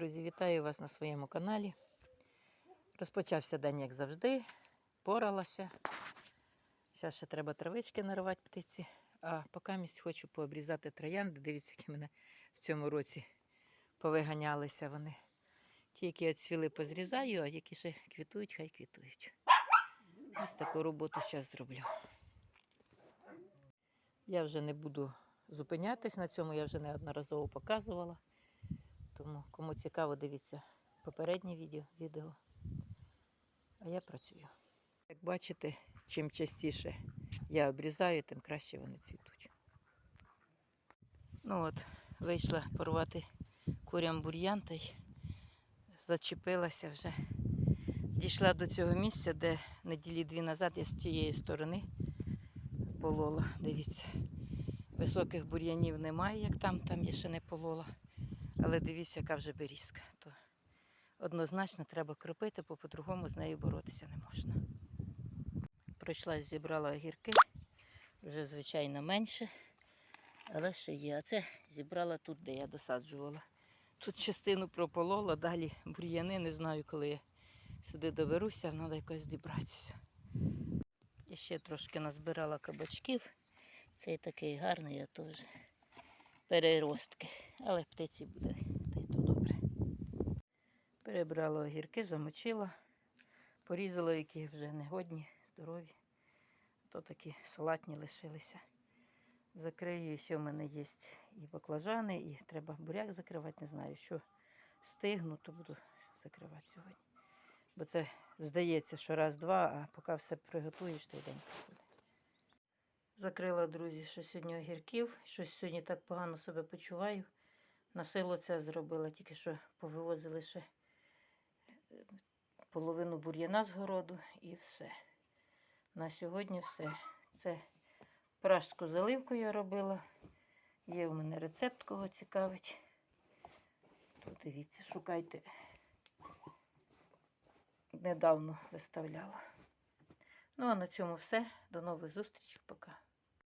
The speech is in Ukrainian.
Друзі, вітаю вас на своєму каналі. Розпочався день, як завжди, поралася. Зараз ще треба травички наривати птиці. А поки місць хочу пообрізати троянди. Дивіться, які мене в цьому році повиганялися вони. Ті, які відцвіли, позрізаю, а які ще квітують, хай квітують. Ось таку роботу зараз зроблю. Я вже не буду зупинятись на цьому, я вже неодноразово показувала. Тому кому цікаво, дивіться попереднє відео. відео. А я працюю. Як бачите, чим частіше я обрізаю, тим краще вони цвітуть. Ну от, вийшла порвати курям бур'ян та й зачепилася вже. Дійшла до цього місця, де неділі дві назад я з тієї сторони полола. Дивіться, високих бур'янів немає, як там, там я ще не полола. Але дивіться, яка вже берізка. То однозначно треба кропити, бо по-другому з нею боротися не можна. Пройшла, зібрала огірки, вже звичайно менше, але ще є. А це зібрала тут, де я досаджувала. Тут частину прополола, далі бур'яни, не знаю, коли я сюди доберуся, треба якось дібратися. Я ще трошки назбирала кабачків. Цей такий гарний, я теж переростки. Але птиці буде, та й то добре. Перебрала огірки, замочила, порізала, які вже негодні, здорові. То такі салатні лишилися. Закрию, ще в мене є і баклажани, і треба буряк закривати. Не знаю, що стигну, то буду закривати сьогодні. Бо це здається, що раз-два, а поки все приготуєш, той день проходить. Закрила, друзі, що сьогодні огірків. Щось сьогодні так погано себе почуваю. На силу це зробила, тільки що повивозили ще е, половину бур'яна з городу і все. На сьогодні все. Це пражську заливку я робила. Є у мене рецепт, кого цікавить. Тут дивіться, шукайте. Недавно виставляла. Ну а на цьому все. До нових зустрічей. Пока.